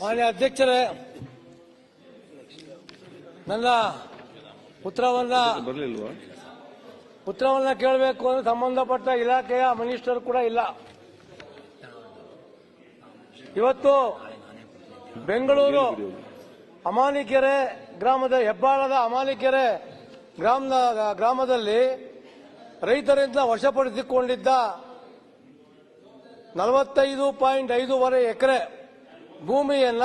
ಮಾನ್ಯ ಅಧ್ಯಕ್ಷರೇ ನನ್ನ ಉತ್ತರವನ್ನ ಉತ್ತರವನ್ನ ಕೇಳಬೇಕು ಅಂದ್ರೆ ಸಂಬಂಧಪಟ್ಟ ಇಲಾಖೆಯ ಮಿನಿಸ್ಟರ್ ಕೂಡ ಇಲ್ಲ. ಇವತ್ತು ಬೆಂಗಳೂರು ಅಮಾನಿಕೆರೆ ಗ್ರಾಮದ ಹೆಬ್ಬಾಳದ ಅಮಾನಿಕೆರೆ ಗ್ರಾಮದ ಗ್ರಾಮದಲ್ಲಿ ರೈತರಿಂದ ವಶಪಡಿಸಿಕೊಂಡಿದ್ದ ನಲವತ್ತೈದು ಪಾಯಿಂಟ್ ಐದೂವರೆ ಎಕರೆ ಭೂಮಿಯನ್ನ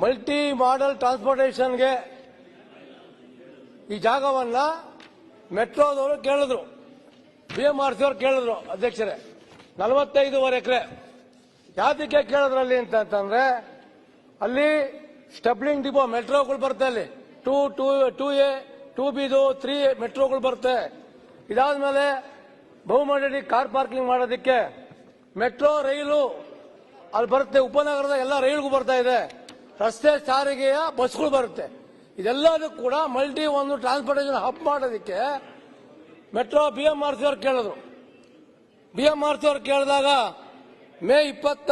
ಮಲ್ಟಿ ಮಾಡಲ್ ಟ್ರಾನ್ಸ್ಪೋರ್ಟೇಷನ್ಗೆ ಈ ಜಾಗವನ್ನ ಮೆಟ್ರೋದವರು ಕೇಳಿದ್ರು. ಬಿ ಎಂ ಆರ್ ಸಿ ಅವ್ರು ಕೇಳಿದ್ರು ಅಧ್ಯಕ್ಷರೇ. ನಲವತ್ತೈದೂವರೆ ಎಕರೆ. ಯಾತಕ್ಕೆ ಕೇಳಿದ್ರಲ್ಲಿ ಅಂತಂದ್ರೆ, ಅಲ್ಲಿ ಸ್ಟಬ್ಲಿಂಗ್ ಡಿಪೋ ಮೆಟ್ರೋಗಳು ಬರುತ್ತೆ ಅಲ್ಲಿ. Two two two A two ಬಿದು three ಮೆಟ್ರೋಗಳು ಬರುತ್ತೆ. ಇದಾದ್ಮೇಲೆ ಬಹುಮಂಡಳಿ ಕಾರ್ ಪಾರ್ಕಿಂಗ್ ಮಾಡೋದಕ್ಕೆ ಮೆಟ್ರೋ, ರೈಲು ಅಲ್ಲಿ ಬರುತ್ತೆ, ಉಪನಗರದ ಎಲ್ಲ ರೈಲ್ಗೂ ಬರ್ತಾ ಇದೆ. ರಸ್ತೆ ಸಾರಿಗೆಯ ಬಸ್ಗಳು ಬರುತ್ತೆ. ಇದೆಲ್ಲದೂ ಕೂಡ ಮಲ್ಟಿ ಒಂದು ಟ್ರಾನ್ಸ್ಪೋರ್ಟೇಷನ್ ಹಬ್ ಮಾಡೋದಕ್ಕೆ metro B M R C ಅವ್ರು ಕೇಳಿದ್ರು. ಬಿ ಎಂ ಆರ್ ಸಿ ಅವ್ರು ಕೇಳಿದಾಗ, ಮೇ ಇಪ್ಪತ್ತ,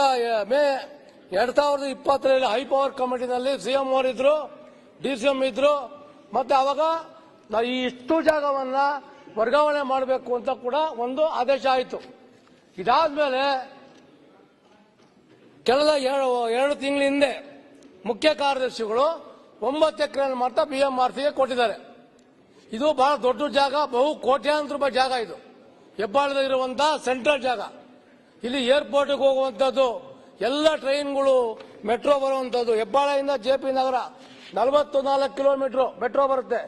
ಮೇ ಎರಡ್ ಸಾವಿರದ ಇಪ್ಪತ್ತರಲ್ಲಿ ಹೈ ಪವರ್ ಕಮಿಟಿನಲ್ಲಿ ಸಿಎಂ ಇದ್ರು ಡಿ ಸಿ ಎಂ ಇದ್ರು. ಮತ್ತೆ ಅವಾಗ ಈ ಇಷ್ಟು ಜಾಗವನ್ನ ವರ್ಗಾವಣೆ ಮಾಡಬೇಕು ಅಂತ ಕೂಡ ಒಂದು ಆದೇಶ ಆಯಿತು. ಇದಾದ್ಮೇಲೆ ಕಳೆದ ಎರಡು ಎರಡು ತಿಂಗಳ ಹಿಂದೆ ಮುಖ್ಯ ಕಾರ್ಯದರ್ಶಿಗಳು ಒಂಬತ್ತು ಎಕರೆ ಮಾಡ್ತಾ ಬಿ ಎಂ ಆರ್ ಸಿಗೆ ಕೊಟ್ಟಿದ್ದಾರೆ. ಇದು ಬಹಳ ದೊಡ್ಡ ಜಾಗ, ಬಹು ಕೋಟ್ಯಾಂತರ ರೂಪಾಯಿ ಜಾಗ ಇದು. ಹೆಬ್ಬಾಳದಲ್ಲಿರುವಂತಹ ಸೆಂಟ್ರಲ್ ಜಾಗ. ಇಲ್ಲಿ ಏರ್ಪೋರ್ಟ್ಗೆ ಹೋಗುವಂತದ್ದು ಎಲ್ಲ ಟ್ರೈನ್ಗಳು ಮೆಟ್ರೋ ಬರುವಂಥದ್ದು. ಹೆಬ್ಬಾಳದಿಂದ ಜೆ ಪಿ ನಗರ ನಲವತ್ತು ನಾಲ್ಕು ಕಿಲೋಮೀಟರ್ ಮೆಟ್ರೋ ಬರುತ್ತೆ.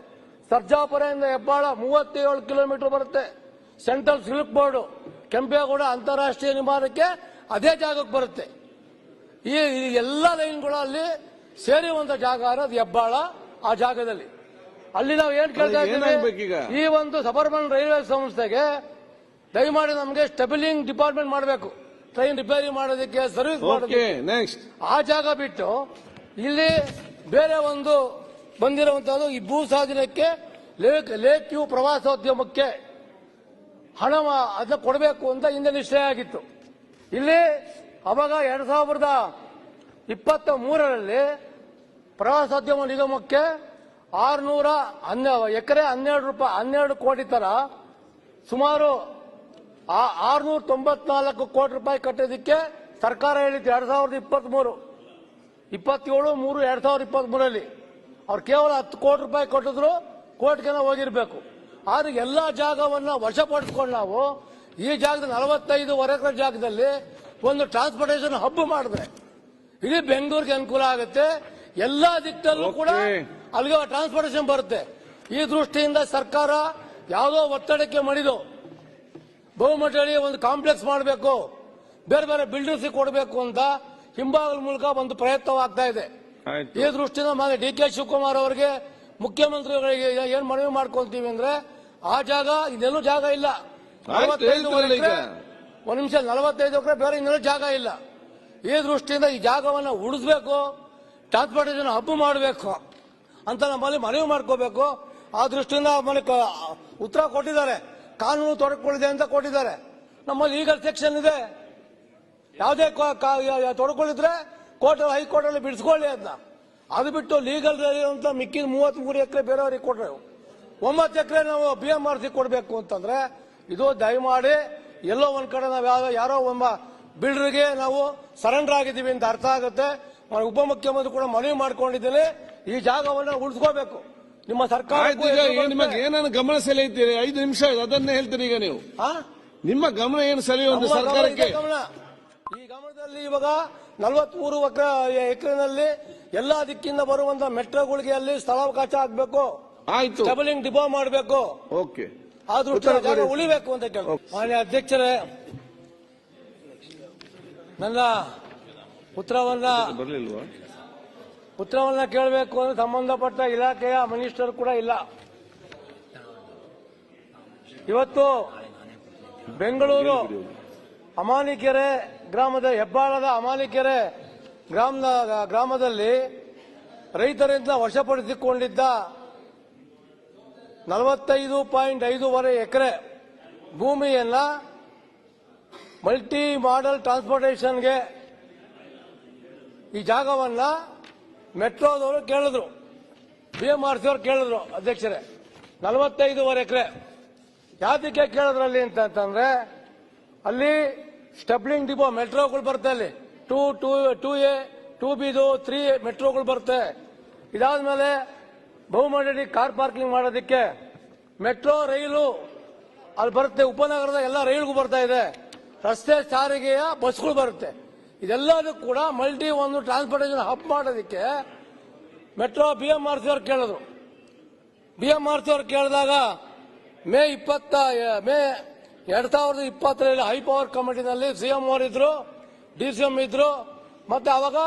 ಸರ್ಜಾಪುರದಿಂದ ಹೆಬ್ಬಾಳ ಮೂವತ್ತೇಳು ಕಿಲೋಮೀಟರ್ ಬರುತ್ತೆ. ಸೆಂಟ್ರಲ್ ಸಿಲ್ಕ್ ಬೋರ್ಡ್ ಕೆಂಪೇಗೌಡ ಅಂತಾರಾಷ್ಟ್ರೀಯ ವಿಮಾನಕ್ಕೆ ಅದೇ ಜಾಗಕ್ಕೆ ಬರುತ್ತೆ. ಈ ಎಲ್ಲ ಲೈನ್ಗಳಲ್ಲಿ ಸೇರಿರುವಂತ ಜಾಗ ಅನ್ನೋದು ಹೆಬ್ಬಾಳ ಆ ಜಾಗದಲ್ಲಿ. ಅಲ್ಲಿ ನಾವು ಏನ್ ಕೇಳ್ತಾ ಇದ್ದೀವಿ? ಈ ಒಂದು ಸಬರ್ಬನ್ ರೈಲ್ವೆ ಸಂಸ್ಥೆಗೆ ದಯಮಾಡಿ ನಮಗೆ ಸ್ಟೆಬಿಲಿಂಗ್ ಡಿಪಾರ್ಟ್ಮೆಂಟ್ ಮಾಡಬೇಕು. ಟ್ರೈನ್ ರಿಪೇರಿ ಮಾಡೋದಕ್ಕೆ ಸರ್ವಿಸ್ ಮಾಡೋದಕ್ಕೆ. ನೆಕ್ಸ್ಟ್ ಆ ಜಾಗ ಬಿಟ್ಟು ಇಲ್ಲಿ ಬೇರೆ ಒಂದು ಬಂದಿರುವಂತಹದ್ದು ಈ ಭೂ ಸಾಧನಕ್ಕೆ ಲೇಕ್ ಲೇಕ್ ವ್ಯೂ ಪ್ರವಾಸೋದ್ಯಮಕ್ಕೆ ಹಣ ಅದನ್ನ ಕೊಡಬೇಕು ಅಂತ ಹಿಂದೆ ನಿಶ್ಚಯ ಆಗಿತ್ತು. ಇಲ್ಲಿ ಅವಾಗ ಎರಡ್ ಸಾವಿರದ ಇಪ್ಪತ್ತ ಮೂರರಲ್ಲಿ ಪ್ರವಾಸೋದ್ಯಮ ನಿಗಮಕ್ಕೆ ಆರುನೂರ ಹನ್ನೆರಡು ಎಕರೆ ಹನ್ನೆರಡು ರೂಪಾಯಿ ಹನ್ನೆರಡು ಕೋಟಿ ತರ ಸುಮಾರು ಆರುನೂರ ತೊಂಬತ್ನಾಲ್ಕು ಕೋಟಿ ರೂಪಾಯಿ ಕಟ್ಟೋದಕ್ಕೆ ಸರ್ಕಾರ ಹೇಳಿತ್ತು ಎರಡ್ ಸಾವಿರದ ಇಪ್ಪತ್ತ್ ಮೂರು ಇಪ್ಪತ್ತೇಳು, ಮೂರು, ಎರಡ್ ಸಾವಿರದ ಇಪ್ಪತ್ತ್ ಮೂರಲ್ಲಿ ಅವ್ರು ಕೇವಲ ಹತ್ತು ಕೋಟಿ ರೂಪಾಯಿ ಕೊಟ್ಟಿದ್ರು ಕೋರ್ಟ್ಗೆ ಹೋಗಿರ್ಬೇಕು. ಆದ್ರೆ ಎಲ್ಲಾ ಜಾಗವನ್ನ ವಶಪಡಿಸ್ಕೊಂಡು ನಾವು ಈ ಜಾಗದ ನಲವತ್ತೈದು ಎಕರೆ ಜಾಗದಲ್ಲಿ ಒಂದು ಟ್ರಾನ್ಸ್ಪೋರ್ಟೇಷನ್ ಹಬ್ ಮಾಡಿದ್ರೆ ಇಡೀ ಬೆಂಗಳೂರಿಗೆ ಅನುಕೂಲ ಆಗುತ್ತೆ. ಎಲ್ಲಾ ದಿಕ್ಕಲ್ಲೂ ಕೂಡ ಅಲ್ಲಿಗೆ ಟ್ರಾನ್ಸ್ಪೋರ್ಟೇಷನ್ ಬರುತ್ತೆ. ಈ ದೃಷ್ಟಿಯಿಂದ ಸರ್ಕಾರ ಯಾವುದೋ ಒತ್ತಡಕ್ಕೆ ಮಣಿದು ಬಹುಮಟ್ಟಿ ಒಂದು ಕಾಂಪ್ಲೆಕ್ಸ್ ಮಾಡಬೇಕು. ಬೇರೆ ಬೇರೆ ಬಿಲ್ಡರ್ಸ್ ಕೊಡಬೇಕು ಅಂತ ಹಿಂಭಾಗದ ಮೂಲಕ ಒಂದು ಪ್ರಯತ್ನವಾಗ್ತಾ ಇದೆ. ಈ ದೃಷ್ಟಿಯಿಂದ ಮಾನ್ಯ ಡಿ ಕೆ ಶಿವಕುಮಾರ್ ಅವರಿಗೆ ಮುಖ್ಯಮಂತ್ರಿಗಳಿಗೆ ಏನ್ ಮನವಿ ಮಾಡ್ಕೊಳ್ತೀವಿ ಅಂದ್ರೆ ಆ ಜಾಗ ಇನ್ನೆಲ್ಲೂ ಜಾಗ ಇಲ್ಲ. ಆಯ್ತು, 45 ಹೇಳ್ತೀರಲ್ಲ ಈಗ. ಒಂದ್ ನಿಮಿಷ ನಲವತ್ತೈದು ಎಕರೆ ಬೇರೆ ಇನ್ನೆಲ್ಲೂ ಜಾಗ ಇಲ್ಲ. ಈ ದೃಷ್ಟಿಯಿಂದ ಈ ಜಾಗವನ್ನ ಉಳಿಸ್ಬೇಕು ಟ್ರಾನ್ಸ್ಪೋರ್ಟೇಷನ್ ಹಬ್ ಮಾಡಬೇಕು ಅಂತ ನಮ್ಮಲ್ಲಿ ಮನವಿ ಮಾಡ್ಕೋಬೇಕು. ಆ ದೃಷ್ಟಿಯಿಂದ ನಮ್ಮಲ್ಲಿ ಉತ್ತರ ಕೊಟ್ಟಿದ್ದಾರೆ. ಕಾನೂನು ತೊಡಕೊಳ್ಳಿದೆ ಅಂತ ಕೊಟ್ಟಿದ್ದಾರೆ. ನಮ್ಮಲ್ಲಿ ಲೀಗಲ್ ಸೆಕ್ಷನ್ ಇದೆ. ಯಾವುದೇ ತೊಡಕೊಂಡಿದ್ರೆ ಕೋರ್ಟ್ ಹೈಕೋರ್ಟ್ ಅಲ್ಲಿ ಬಿಡಿಸ್ಕೊಳ್ಳಿ ಅಂತ. ಅದು ಬಿಟ್ಟು ಲೀಗಲ್ ಅಂತ ಮಿಕ್ಕಿದ ಮೂವತ್ತ್ ಮೂರು ಎಕರೆ ಬೇರೆಯವರಿಗೆ ಕೊಟ್ರೆ ಒಂಬತ್ತು ಎಕರೆ ನಾವು ಬಿ ಎಂ ಆರ್ ಸಿ ಕೊಡಬೇಕು ಅಂತಂದ್ರೆ ಇದು ದಯಮಾಡಿ ಎಲ್ಲೋ ಒಂದ್ ಕಡೆ ನಾವು ಯಾರೋ ಒಬ್ಬ ಬಿಲ್ಡರ್ಗೆ ನಾವು ಸರೆಂಡರ್ ಆಗಿದ್ದೀವಿ ಅಂತ ಅರ್ಥ ಆಗುತ್ತೆ. ಉಪಮುಖ್ಯಮಂತ್ರಿ ಕೂಡ ಮನವಿ ಮಾಡ್ಕೊಂಡಿದ್ದೇನೆ. ಈ ಜಾಗವನ್ನು ಉಳಿಸ್ಕೋಬೇಕು. ನಿಮ್ಮ ಸರ್ಕಾರ ನಿಮಗೆ ಏನನ್ನು ಗಮನ ಸೆಳೆಯುತ್ತೀರಿ? ಐದು ನಿಮಿಷ ಅದನ್ನೇ ಹೇಳ್ತೀರಿ ಈಗ ನೀವು. ನಿಮ್ಮ ಗಮನ ಏನು ಸೆಳೆಯುವಂತ ಸರ್ಕಾರಕ್ಕೆ? ಈ ಗಮನದಲ್ಲಿ ಇವಾಗ ನಲವತ್ಮೂರು ಎಕರೆನಲ್ಲಿ ಎಲ್ಲಾ ದಿಕ್ಕಿಂದ ಬರುವಂತ ಮೆಟ್ರೋಗಳಿಗೆ ಅಲ್ಲಿ ಸ್ಥಳಾವಕಾಶ ಆಗ್ಬೇಕು. ಆಯ್ತು. ಡಬಲಿಂಗ್ ಡಿಪೋ ಮಾಡಬೇಕು. ಓಕೆ ಆದ್ರೂ ಉಳಿಬೇಕು ಅಂತ ಕೇಳಿ ಮಾನ್ಯ ಅಧ್ಯಕ್ಷರೇ ನನ್ನ ಪುತ್ರವನ್ನ ಬರಲಿಲ್ವಾ? ಉತ್ತರವನ್ನ ಕೇಳಬೇಕು ಅಂದ್ರೆ ಸಂಬಂಧಪಟ್ಟ ಇಲಾಖೆಯ ಮಿನಿಸ್ಟರ್ ಕೂಡ ಇಲ್ಲ. ಇವತ್ತು ಬೆಂಗಳೂರು ಅಮಾನಿಕೆರೆ ಗ್ರಾಮದ ಹೆಬ್ಬಾಳದ ಅಮಾನಿಕೆರೆ ಗ್ರಾಮದ ಗ್ರಾಮದಲ್ಲಿ ರೈತರಿಂದ ವಶಪಡಿಸಿಕೊಂಡಿದ್ದ ನಲವತ್ತೈದು ಪಾಯಿಂಟ್ ಐದೂವರೆ ಎಕರೆ ಭೂಮಿಯನ್ನ ಮಲ್ಟಿ ಮಾಡಲ್ ಟ್ರಾನ್ಸ್ಪೋರ್ಟೇಷನ್ಗೆ ಈ ಜಾಗವನ್ನ ಮೆಟ್ರೋದವರು ಕೇಳಿದ್ರು. ಬಿ ಎಂ ಆರ್ ಸಿ ಅವ್ರು ಕೇಳಿದ್ರು ಅಧ್ಯಕ್ಷರೇ. ನಲವತ್ತೈದೂವರೆ ಎಕರೆ. ಯಾತಕ್ಕೆ ಕೇಳಿದ್ರಲ್ಲಿ ಅಂತಂದ್ರೆ, ಅಲ್ಲಿ ಸ್ಟಬ್ಲಿಂಗ್ ಡಿಪೋ ಮೆಟ್ರೋಗಳು ಬರುತ್ತೆ ಅಲ್ಲಿ. Two two two A, two ಬಿದು three ಮೆಟ್ರೋಗಳು ಬರುತ್ತೆ. ಇದಾದ್ಮೇಲೆ ಬಹುಮಂಡಳಿ ಕಾರ್ ಪಾರ್ಕಿಂಗ್ ಮಾಡೋದಕ್ಕೆ ಮೆಟ್ರೋ ರೈಲು ಅಲ್ಲಿ ಬರುತ್ತೆ. ಉಪನಗರದ ಎಲ್ಲ ರೈಲ್ಗೂ ಬರ್ತಾ ಇದೆ. ರಸ್ತೆ ಸಾರಿಗೆಯ ಬಸ್ಗಳು ಬರುತ್ತೆ. ಇದೆಲ್ಲದೂ ಕೂಡ ಮಲ್ಟಿ ಒಂದು ಟ್ರಾನ್ಸ್ಪೋರ್ಟೇಷನ್ ಹಬ್ ಮಾಡೋದಕ್ಕೆ metro B M R C ಅವ್ರು ಕೇಳಿದ್ರು. ಬಿ ಎಂ ಆರ್ ಸಿ ಅವ್ರು ಕೇಳಿದಾಗ ಮೇ ಇಪ್ಪತ್ತ, ಮೇ ಎರಡ್ ಸಾವಿರದ ಇಪ್ಪತ್ತರಲ್ಲಿ ಹೈ ಪವರ್ ಕಮಿಟಿನಲ್ಲಿ ಸಿಎಂ ಇದ್ರು ಡಿ ಸಿ ಎಂ ಇದ್ರು. ಮತ್ತೆ ಅವಾಗ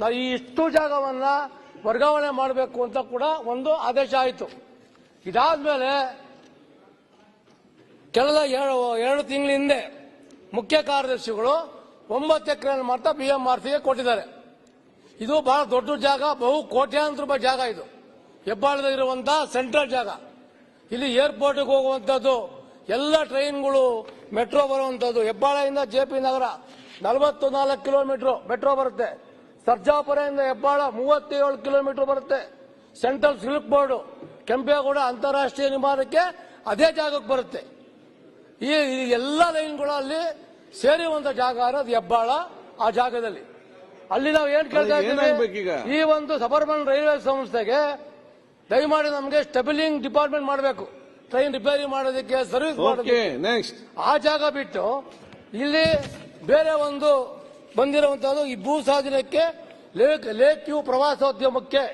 ನಾವು ಈ ಇಷ್ಟು ಜಾಗವನ್ನ ವರ್ಗಾವಣೆ ಮಾಡಬೇಕು ಅಂತ ಕೂಡ ಒಂದು ಆದೇಶ ಆಯಿತು. ಇದಾದ್ಮೇಲೆ ಕಳೆದ ಎರಡು ಎರಡು ತಿಂಗಳ ಹಿಂದೆ ಮುಖ್ಯ ಕಾರ್ಯದರ್ಶಿಗಳು ಒಂಬತ್ತು ಎಕರೆ ಮಾಡ್ತಾ ಬಿ ಎಂ ಆರ್ ಸಿಗೆ ಕೊಟ್ಟಿದ್ದಾರೆ. ಇದು ಬಹಳ ದೊಡ್ಡ ಜಾಗ, ಬಹು ಕೋಟ್ಯಾಂತರ ರೂಪಾಯಿ ಜಾಗ ಇದು. ಹೆಬ್ಬಾಳದಲ್ಲಿರುವಂತಹ ಸೆಂಟ್ರಲ್ ಜಾಗ. ಇಲ್ಲಿ ಏರ್ಪೋರ್ಟ್ಗೆ ಹೋಗುವಂತದ್ದು ಎಲ್ಲ ಟ್ರೈನ್ಗಳು ಮೆಟ್ರೋ ಬರುವಂತದ್ದು ಹೆಬ್ಬಾಳದಿಂದ ಜೆ ಪಿ ನಗರ ನಲವತ್ತು ನಾಲ್ಕು ಕಿಲೋಮೀಟರ್ ಮೆಟ್ರೋ ಬರುತ್ತೆ. ಸರ್ಜಾಪುರದಿಂದ ಹೆಬ್ಬಾಳ ಮೂವತ್ತೇಳು ಕಿಲೋಮೀಟರ್ ಬರುತ್ತೆ. ಸೆಂಟ್ರಲ್ ಸಿಲ್ಕ್ ಬೋರ್ಡ್ ಕೆಂಪೇಗೌಡ ಅಂತಾರಾಷ್ಟ್ರೀಯ ವಿಮಾನಕ್ಕೆ ಅದೇ ಜಾಗಕ್ಕೆ ಬರುತ್ತೆ. ಈ ಎಲ್ಲ ಲೈನ್ಗಳು ಅಲ್ಲಿ ಸೇರಿರುವಂತ ಜಾಗ ಅನ್ನೋದು ಹೆಬ್ಬಾಳ ಆ ಜಾಗದಲ್ಲಿ. ಅಲ್ಲಿ ನಾವು ಏನ್ ಕೇಳ್ತಾ? ಇದ್ದೀವಿ? ಈ ಒಂದು ಸಬರ್ಬನ್ ರೈಲ್ವೆ ಸಂಸ್ಥೆಗೆ ದಯಮಾಡಿ ನಮಗೆ ಸ್ಟೆಬಿಲಿಂಗ್ ಡಿಪಾರ್ಟ್ಮೆಂಟ್ ಮಾಡಬೇಕು. ಟ್ರೈನ್ ರಿಪೇರಿ ಮಾಡೋದಕ್ಕೆ ಸರ್ವಿಸ್ ಮಾಡೋದಕ್ಕೆ. ನೆಕ್ಸ್ಟ್ ಆ ಜಾಗ ಬಿಟ್ಟು ಇಲ್ಲಿ ಬೇರೆ ಒಂದು ಬಂದಿರುವಂತಹದ್ದು ಈ ಭೂ ಸಾಧನಕ್ಕೆ ಲೇಕ್ ಲೇಕ್ ವ್ಯೂ ಪ್ರವಾಸೋದ್ಯಮಕ್ಕೆ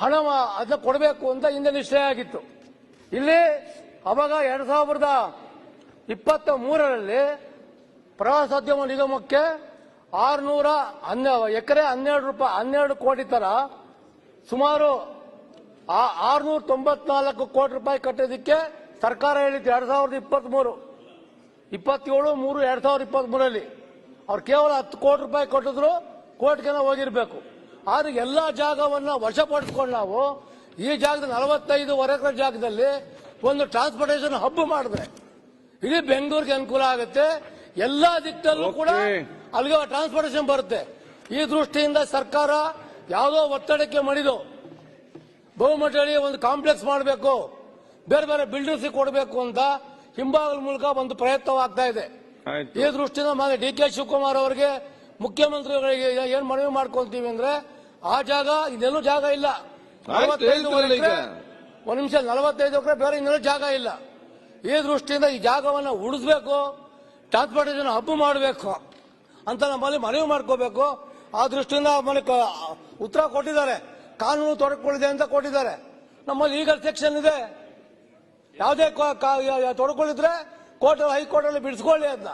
ಹಣ ಅದನ್ನ ಕೊಡಬೇಕು ಅಂತ ಹಿಂದೆ ನಿಶ್ಚಯ ಆಗಿತ್ತು. ಇಲ್ಲಿ ಅವಾಗ ಎರಡ್ ಸಾವಿರದ ಇಪ್ಪತ್ತ ಮೂರರಲ್ಲಿ ಪ್ರವಾಸೋದ್ಯಮ ನಿಗಮಕ್ಕೆ ಆರುನೂರ ಹನ್ನೆರಡು ಎಕರೆ ಹನ್ನೆರಡು ರೂಪಾಯಿ ಹನ್ನೆರಡು ಕೋಟಿ ತರ ಸುಮಾರು ಆರುನೂರ ತೊಂಬತ್ನಾಲ್ಕು ಕೋಟಿ ರೂಪಾಯಿ ಕಟ್ಟೋದಕ್ಕೆ ಸರ್ಕಾರ ಹೇಳಿತ್ತು ಎರಡ್ ಸಾವಿರದ ಇಪ್ಪತ್ತ್ ಮೂರು ಇಪ್ಪತ್ತೇಳು, ಮೂರು, ಎರಡ್ ಸಾವಿರದ ಇಪ್ಪತ್ತ್ ಮೂರಲ್ಲಿ ಅವ್ರು ಕೇವಲ ಹತ್ತು ಕೋಟಿ ರೂಪಾಯಿ ಕೊಟ್ಟಿದ್ರು ಕೋರ್ಟ್ಗೆನ ಹೋಗಿರ್ಬೇಕು. ಆದ್ರೆ ಎಲ್ಲಾ ಜಾಗವನ್ನ ವಶಪಡಿಸ್ಕೊಂಡು ನಾವು ಈ ಜಾಗದ ನಲವತ್ತೈದು ಎಕರೆ ಜಾಗದಲ್ಲಿ ಒಂದು ಟ್ರಾನ್ಸ್ಪೋರ್ಟೇಷನ್ ಹಬ್ ಮಾಡಿದ್ರೆ. ಇಡೀ ಬೆಂಗಳೂರಿಗೆ ಅನುಕೂಲ ಆಗುತ್ತೆ. ಎಲ್ಲಾ ದಿಕ್ಕಲ್ಲೂ ಕೂಡ ಅಲ್ಲಿಗೆ ಟ್ರಾನ್ಸ್ಪೋರ್ಟೇಷನ್ ಬರುತ್ತೆ. ಈ ದೃಷ್ಟಿಯಿಂದ ಸರ್ಕಾರ ಯಾವುದೋ ಒತ್ತಡಕ್ಕೆ ಮಣಿದು ಬಹುಮಟ್ಟಳಿ ಒಂದು ಕಾಂಪ್ಲೆಕ್ಸ್ ಮಾಡಬೇಕು ಬೇರೆ ಬೇರೆ ಬಿಲ್ಡರ್ಸ್ ಕೊಡಬೇಕು ಅಂತ ಹಿಂಭಾಗದ ಮೂಲಕ ಒಂದು ಪ್ರಯತ್ನವಾಗ್ತಾ ಇದೆ. ಈ ದೃಷ್ಟಿಯಿಂದ ಮಾನ್ಯ ಡಿ ಕೆ ಶಿವಕುಮಾರ್ ಅವರಿಗೆ ಮುಖ್ಯಮಂತ್ರಿಗಳಿಗೆ ಏನ್ ಮನವಿ ಮಾಡ್ಕೊಂತೀವಿ ಅಂದ್ರೆ ಆ ಜಾಗ ಇನ್ನೆಲ್ಲೂ ಜಾಗ ಇಲ್ಲ. ಆಯ್ತು, 45 ಹೇಳ್ತೀರಲ್ಲ ಒಂದ್ ನಿಮಿಷ ನಲವತ್ತೈದು ಎಕರೆ ಬೇರೆ ಇನ್ನೆಲ್ಲೂ ಜಾಗ ಇಲ್ಲ. ಈ ದೃಷ್ಟಿಯಿಂದ ಈ ಜಾಗವನ್ನ ಉಳಿಸ್ಬೇಕು ಟ್ರಾನ್ಸ್ಪೋರ್ಟೇಷನ್ ಹಬ್ಬ ಮಾಡಬೇಕು ಅಂತ ನಮ್ಮಲ್ಲಿ ಮನವಿ ಮಾಡ್ಕೋಬೇಕು. ಆ ದೃಷ್ಟಿಯಿಂದ ಮನೆ ಉತ್ತರ ಕೊಟ್ಟಿದ್ದಾರೆ. ಕಾನೂನು ತೊಡಕೊಳ್ಳಿದೆ ಅಂತ ಕೊಟ್ಟಿದ್ದಾರೆ. ನಮ್ಮಲ್ಲಿ ಲೀಗಲ್ ಸೆಕ್ಷನ್ ಇದೆ. ಯಾವುದೇ ತೊಡಕೊಳ್ಳಿದ್ರೆ ಕೋರ್ಟ್ ಹೈಕೋರ್ಟ್ ಅಲ್ಲಿ ಬಿಡಿಸ್ಕೊಳ್ಳಿ ಅಂತ.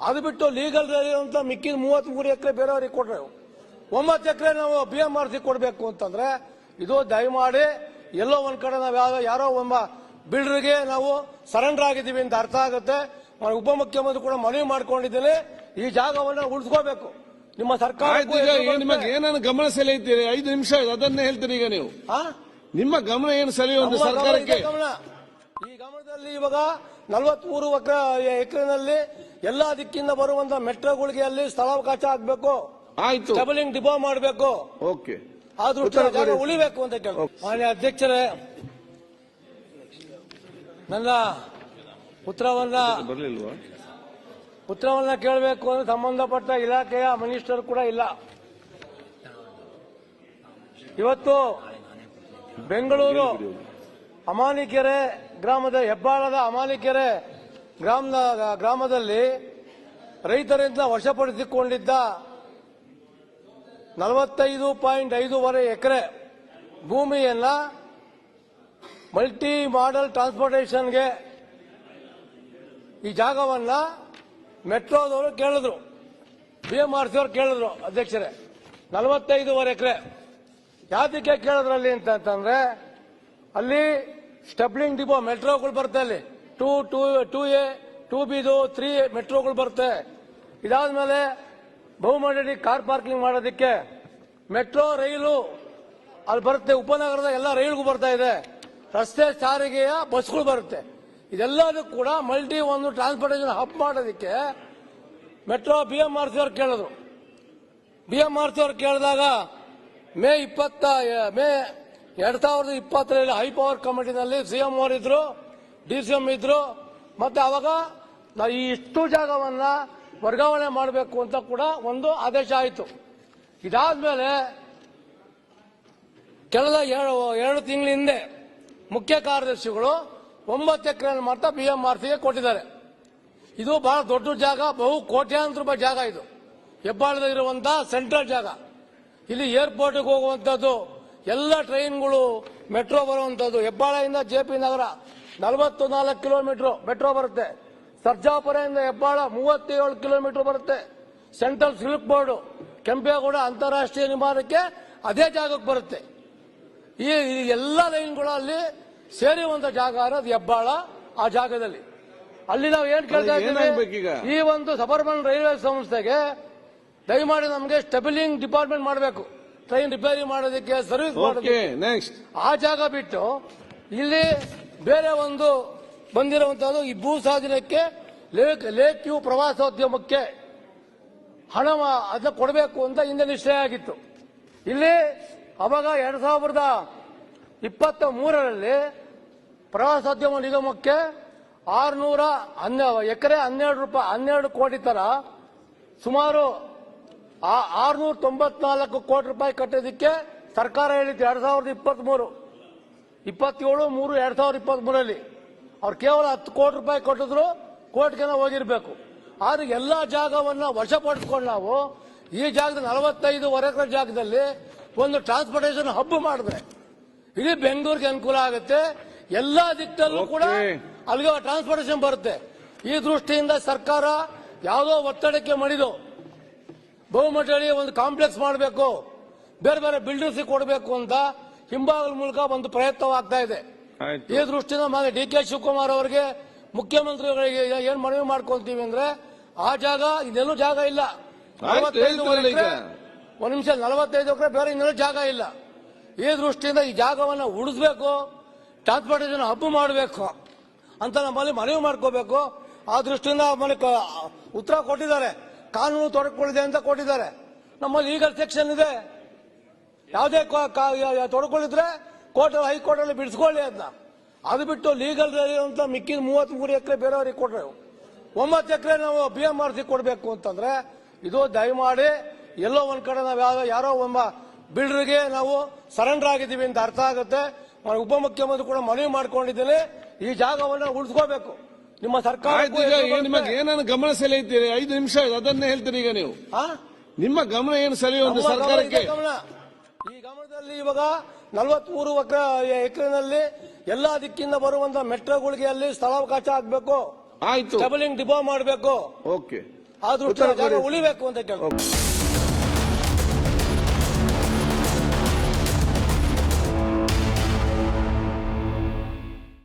ಅದು ಬಿಟ್ಟು ಲೀಗಲ್ ಅಂತ ಮಿಕ್ಕಿದ ಮೂವತ್ತ್ ಮೂರು ಎಕರೆ ಬೇರೆಯವರಿಗೆ ಕೊಟ್ರೆ ಒಂಬತ್ತು ಎಕರೆ ನಾವು ಬಿ ಎಂ ಆರ್ ಸಿ ಕೊಡಬೇಕು ಅಂತಂದ್ರೆ ಇದು ದಯಮಾಡಿ ಎಲ್ಲೋ ಒಂದ್ ಕಡೆ ನಾವು ಯಾವ ಯಾರೋ ಒಬ್ಬ ಬಿಲ್ಡರ್ಗೆ ನಾವು ಸರೆಂಡರ್ ಆಗಿದ್ದೀವಿ ಅಂತ ಅರ್ಥ ಆಗುತ್ತೆ. ಉಪಮುಖ್ಯಮಂತ್ರಿ ಕೂಡ ಮನವಿ ಮಾಡ್ಕೊಂಡಿದ್ದೇನೆ ಈ ಜಾಗವನ್ನು ಉಳಿಸ್ಕೋಬೇಕು. ನಿಮ್ಮ ಸರ್ಕಾರ ನಿಮಗೆ ಏನನ್ನು ಗಮನ ಸೆಳೆಯುತ್ತೀರಿ? ಐದು ನಿಮಿಷ ಅದನ್ನೇ ಹೇಳ್ತೀರಿ ಈಗ ನೀವು. ನಿಮ್ಮ ಗಮನ ಏನು ಸೆಳೆಯುವಂತ ಸರ್ಕಾರಕ್ಕೆ. ಈ ಗಮನದಲ್ಲಿ ಇವಾಗ ನಲವತ್ಮೂರು ಎಕರೆನಲ್ಲಿ ಎಲ್ಲಾ ದಿಕ್ಕಿಂದ ಬರುವಂತ ಮೆಟ್ರೋಗಳಿಗೆ ಅಲ್ಲಿ ಸ್ಥಳಾವಕಾಶ ಆಗ್ಬೇಕು. ಆಯ್ತು. ಡಬಲಿಂಗ್ ಡಿಪೋ ಮಾಡಬೇಕು. ಓಕೆ. ಆದ್ರೂ ಉಳಿಬೇಕು ಅಂತ ಕೇಳಿ ಮಾನ್ಯ ಅಧ್ಯಕ್ಷರೇ ನನ್ನ ಉತ್ತರವನ್ನ ಬರಲಿಲ್ವಾ? ಉತ್ತರವನ್ನ ಕೇಳಬೇಕು ಅಂದ್ರೆ ಸಂಬಂಧಪಟ್ಟ ಇಲಾಖೆಯ ಮಿನಿಸ್ಟರ್ ಕೂಡ ಇಲ್ಲ. ಇವತ್ತು ಬೆಂಗಳೂರು ಅಮಾನಿಕೆರೆ ಗ್ರಾಮದ ಹೆಬ್ಬಾಳದ ಅಮಾನಿಕೆರೆ ಗ್ರಾಮದ ಗ್ರಾಮದಲ್ಲಿ ರೈತರಿಂದ ವಶಪಡಿಸಿಕೊಂಡಿದ್ದ ನಲವತ್ತೈದು ಪಾಯಿಂಟ್ ಐದೂವರೆ ಎಕರೆ ಭೂಮಿಯನ್ನ ಮಲ್ಟಿ ಮಾಡೆಲ್ ಟ್ರಾನ್ಸ್ಪೋರ್ಟೇಷನ್ಗೆ ಈ ಜಾಗವನ್ನ ಮೆಟ್ರೋದವರು ಕೇಳಿದ್ರು. ಬಿ ಎಂ ಆರ್ ಸಿ ಅವ್ರು ಕೇಳಿದ್ರು ಅಧ್ಯಕ್ಷರೇ. ನಲವತ್ತೈದೂವರೆ ಎಕರೆ. ಯಾತಕ್ಕೆ ಕೇಳಿದ್ರಲ್ಲಿ ಅಂತಂದ್ರೆ, ಅಲ್ಲಿ ಸ್ಟಬ್ಲಿಂಗ್ ಡಿಪೋ ಮೆಟ್ರೋಗಳು ಬರುತ್ತೆ ಅಲ್ಲಿ. Two two two A, two ಬಿದು, three ಮೆಟ್ರೋಗಳು ಬರುತ್ತೆ. ಇದಾದ್ಮೇಲೆ ಬಹುಮಂಡಳಿ ಕಾರ್ ಪಾರ್ಕಿಂಗ್ ಮಾಡೋದಕ್ಕೆ ಮೆಟ್ರೋ ರೈಲು, ಅಲ್ಲಿ ಬರುತ್ತೆ. ಉಪನಗರದ ಎಲ್ಲ ರೈಲ್ಗೂ ಬರ್ತಾ ಇದೆ. ರಸ್ತೆ ಸಾರಿಗೆಯ ಬಸ್ಗಳು ಬರುತ್ತೆ. ಇದೆಲ್ಲದೂ ಕೂಡ ಮಲ್ಟಿ ಒಂದು ಟ್ರಾನ್ಸ್ಪೋರ್ಟೇಷನ್ ಹಬ್ ಮಾಡೋದಕ್ಕೆ metro B M R C ಅವ್ರು ಕೇಳಿದ್ರು. ಬಿ ಎಂ ಆರ್ ಸಿ ಅವ್ರು ಕೇಳಿದಾಗ ಮೇ ಇಪ್ಪತ್ತ, ಮೇ ಎರಡ್ ಸಾವಿರದ ಇಪ್ಪತ್ತರಲ್ಲಿ ಹೈ ಪವರ್ ಕಮಿಟಿನಲ್ಲಿ ಸಿಎಂ ಇದ್ರು, ಡಿ ಸಿ ಎಂ ಇದ್ರು. ಮತ್ತೆ ಅವಾಗ ಈ ಇಷ್ಟು ಜಾಗವನ್ನ ವರ್ಗಾವಣೆ ಮಾಡಬೇಕು ಅಂತ ಕೂಡ ಒಂದು ಆದೇಶ ಆಯಿತು. ಇದಾದ್ಮೇಲೆ ಕಳೆದ ಎರಡು ತಿಂಗಳ ಹಿಂದೆ ಮುಖ್ಯ ಕಾರ್ಯದರ್ಶಿಗಳು ಒಂಬತ್ತು ಎಕರೆ ಮಾಡ್ತಾ ಬಿ ಎಂ ಆರ್ ಸಿಗೆ ಕೊಟ್ಟಿದ್ದಾರೆ. ಇದು ಬಹಳ ದೊಡ್ಡ ಜಾಗ, ಬಹು ಕೋಟ್ಯಾಂತರ ರೂಪಾಯಿ ಜಾಗ ಇದು. ಹೆಬ್ಬಾಳದಲ್ಲಿರುವಂತಹ ಸೆಂಟ್ರಲ್ ಜಾಗ. ಇಲ್ಲಿ ಏರ್ಪೋರ್ಟ್ಗೆ ಹೋಗುವಂಥದ್ದು, ಎಲ್ಲ ಟ್ರೈನ್ಗಳು ಮೆಟ್ರೋ ಬರುವಂಥದ್ದು. ಹೆಬ್ಬಾಳದಿಂದ ಜೆ ಪಿ ನಗರ ನಲವತ್ತು ನಾಲ್ಕು ಕಿಲೋಮೀಟರ್ ಮೆಟ್ರೋ ಬರುತ್ತೆ. ಸರ್ಜಾಪುರದಿಂದ ಹೆಬ್ಬಾಳ ಮೂವತ್ತೇಳು ಕಿಲೋಮೀಟರ್ ಬರುತ್ತೆ. ಸೆಂಟ್ರಲ್ ಸಿಲ್ಕ್ ಬೋರ್ಡ್, ಕೆಂಪೇಗೌಡ ಅಂತಾರಾಷ್ಟ್ರೀಯ ವಿಮಾನಕ್ಕೆ ಅದೇ ಜಾಗಕ್ಕೆ ಬರುತ್ತೆ. ಈ ಎಲ್ಲ ಲೈನ್ಗಳು ಅಲ್ಲಿ ಸೇರುವಂತ ಜಾಗ ಅನ್ನೋದು ಹೆಬ್ಬಾಳ ಆ ಜಾಗದಲ್ಲಿ. ಅಲ್ಲಿ ನಾವು ಏನ್ ಕೇಳ್ತಾ ಇದ್ದೀವಿ? ಈ ಒಂದು ಸಬರ್ಬನ್ ರೈಲ್ವೆ ಸಂಸ್ಥೆಗೆ ದಯಮಾಡಿ ನಮಗೆ ಸ್ಟೆಬಿಲಿಂಗ್ ಡಿಪಾರ್ಟ್ಮೆಂಟ್ ಮಾಡಬೇಕು. ಟ್ರೈನ್ ರಿಪೇರಿ ಮಾಡೋದಕ್ಕೆ ಸರ್ವಿಸ್ ಮಾಡೋದಕ್ಕೆ. ನೆಕ್ಸ್ಟ್ ಆ ಜಾಗ ಬಿಟ್ಟು ಇಲ್ಲಿ ಬೇರೆ ಒಂದು ಬಂದಿರುವಂತಹದ್ದು ಈ ಭೂ ಸಾಧನಕ್ಕೆ ಲೇಕ್ ಲೇಕ್ ವ್ಯೂ ಪ್ರವಾಸೋದ್ಯಮಕ್ಕೆ ಹಣ ಅದನ್ನ ಕೊಡಬೇಕು ಅಂತ ಹಿಂದೆ ನಿಶ್ಚಯ ಆಗಿತ್ತು. ಇಲ್ಲಿ ಅವಾಗ ಎರಡ್ ಸಾವಿರದ ಇಪ್ಪತ್ತ ಮೂರರಲ್ಲಿ ಪ್ರವಾಸೋದ್ಯಮ ನಿಗಮಕ್ಕೆ ಆರುನೂರ ಹನ್ನೆ, ಎಕರೆ ಹನ್ನೆರಡು ರೂಪಾಯಿ ಹನ್ನೆರಡು ಕೋಟಿ ತರ ಸುಮಾರು ಆರುನೂರ ತೊಂಬತ್ನಾಲ್ಕು ಕೋಟಿ ರೂಪಾಯಿ ಕಟ್ಟೋದಕ್ಕೆ ಸರ್ಕಾರ ಹೇಳಿತ್ತು ಎರಡ್ ಸಾವಿರದ ಇಪ್ಪತ್ತ್ ಮೂರು ಇಪ್ಪತ್ತೇಳು, ಮೂರು, ಎರಡ್ ಸಾವಿರದ ಇಪ್ಪತ್ತ್ ಮೂರಲ್ಲಿ ಅವ್ರು ಕೇವಲ ಹತ್ತು ಕೋಟಿ ರೂಪಾಯಿ ಕೊಟ್ಟಿದ್ರು ಜನ ಹೋಗಿರ್ಬೇಕು. ಆದ್ರೆ ಎಲ್ಲಾ ಜಾಗವನ್ನ ವಶಪಡಿಸ್ಕೊಂಡು ನಾವು ಈ ಜಾಗದ ನಲವತ್ತೈದು ಎಕರೆ ಜಾಗದಲ್ಲಿ ಒಂದು ಟ್ರಾನ್ಸ್ಪೋರ್ಟೇಷನ್ ಹಬ್ ಮಾಡಿದ್ರೆ ಇಡೀ ಬೆಂಗಳೂರಿಗೆ ಅನುಕೂಲ ಆಗುತ್ತೆ. ಎಲ್ಲಾ ದಿಕ್ಕಲ್ಲೂ ಕೂಡ. ಅಲ್ಲಿಗೆ ಟ್ರಾನ್ಸ್ಪೋರ್ಟೇಷನ್ ಬರುತ್ತೆ. ಈ ದೃಷ್ಟಿಯಿಂದ ಸರ್ಕಾರ ಯಾವುದೋ ಒತ್ತಡಕ್ಕೆ ಮಣಿದು ಬಹುಮಟ್ಟದಲ್ಲಿ ಒಂದು ಕಾಂಪ್ಲೆಕ್ಸ್ ಮಾಡಬೇಕು. ಬೇರೆ ಬೇರೆ ಬಿಲ್ಡರ್ಸ್ ಕೊಡಬೇಕು ಅಂತ ಹಿಂಭಾಗದ ಮೂಲಕ ಒಂದು ಪ್ರಯತ್ನವಾಗ್ತಾ ಇದೆ. ಈ ದೃಷ್ಟಿಯಿಂದ ಮಾನ್ಯ ಡಿ ಕೆ ಶಿವಕುಮಾರ್ ಅವರಿಗೆ ಮುಖ್ಯಮಂತ್ರಿಗಳಿಗೆ ಏನ್ ಮನವಿ ಮಾಡ್ಕೊಂತೀವಿ ಅಂದ್ರೆ ಆ ಜಾಗ ಇನ್ನೆಲ್ಲೂ ಜಾಗ ಇಲ್ಲ. ಒಂದ್ ನಿಮಿಷ ನಲವತ್ತೈದು ಎಕರೆ ಬೇರೆ ಇನ್ನೆಲ್ಲೂ ಜಾಗ ಇಲ್ಲ. ಈ ದೃಷ್ಟಿಯಿಂದ ಈ ಜಾಗವನ್ನು ಉಳಿಸ್ಬೇಕು ಟ್ರಾನ್ಸ್ಪೋರ್ಟೇಷನ್ ಹಬ್ಬ ಮಾಡಬೇಕು ಅಂತ ನಮ್ಮಲ್ಲಿ ಮನವಿ ಮಾಡ್ಕೋಬೇಕು. ಆ ದೃಷ್ಟಿಯಿಂದ ಮನೆ ಉತ್ತರ ಕೊಟ್ಟಿದ್ದಾರೆ. ಕಾನೂನು ತೊಡಕೊಳ್ಳಿದೆ ಅಂತ ಕೊಟ್ಟಿದ್ದಾರೆ. ನಮ್ಮಲ್ಲಿ ಲೀಗಲ್ ಸೆಕ್ಷನ್ ಇದೆ. ಯಾವುದೇ ತೊಡಕೊಳ್ಳಿದ್ರೆ ಕೋರ್ಟ್ ಹೈಕೋರ್ಟ್ ಅಲ್ಲಿ ಬಿಡಿಸ್ಕೊಳ್ಳಿ ಅದನ್ನ ಅದು ಬಿಟ್ಟು ಲೀಗಲ್ ಅಂತ ಮಿಕ್ಕಿದ ಮೂವತ್ತ್ ಮೂರು ಎಕರೆ ಬೇರೆಯವರಿಗೆ ಕೊಟ್ಟರೆ ಒಂಬತ್ತು ಎಕರೆ ನಾವು ಬಿ ಎಂ ಆರ್ ಸಿ ಕೊಡಬೇಕು ಅಂತಂದ್ರೆ ಇದು ದಯಮಾಡಿ ಎಲ್ಲೋ ಒಂದ್ ಕಡೆ ನಾವು ಯಾರೋ ಒಬ್ಬ ಬಿಲ್ಡರ್ಗೆ ನಾವು ಸರೆಂಡರ್ ಆಗಿದ್ದೀವಿ ಅಂತ ಅರ್ಥ ಆಗುತ್ತೆ. ಉಪಮುಖ್ಯಮಂತ್ರಿ ಕೂಡ ಮನವಿ ಮಾಡ್ಕೊಂಡಿದ್ದೇನೆ. ಈ ಜಾಗವನ್ನ ಉಳಿಸ್ಕೋಬೇಕು. ನಿಮ್ಮ ಸರ್ಕಾರ ನಿಮಗೆ ಏನನ್ನು ಗಮನ ಸೆಳೆಯುತ್ತೀರಿ? ಐದು ನಿಮಿಷ ಅದನ್ನೇ ಹೇಳ್ತೀರಿ ಈಗ ನೀವು. ನಿಮ್ಮ ಗಮನ ಏನು ಸೆಳೆಯುವಂತ ಸರ್ಕಾರಕ್ಕೆ? ಈ ಗಮನದಲ್ಲಿ ಇವಾಗ ನಲವತ್ಮೂರು ಎಕರೆನಲ್ಲಿ ಎಲ್ಲಾ ದಿಕ್ಕಿಂದ ಬರುವಂತ ಮೆಟ್ರೋಗಳಿಗೆ ಅಲ್ಲಿ ಸ್ಥಳಾವಕಾಶ ಆಗ್ಬೇಕು. ಆಯ್ತು. ಡಬಲಿಂಗ್ ಡಿಪೋ ಮಾಡಬೇಕು. ಓಕೆ ಆದ್ರೂ ಉಳಿಬೇಕು ಅಂತ ಕೇಳ್ತಾರೆ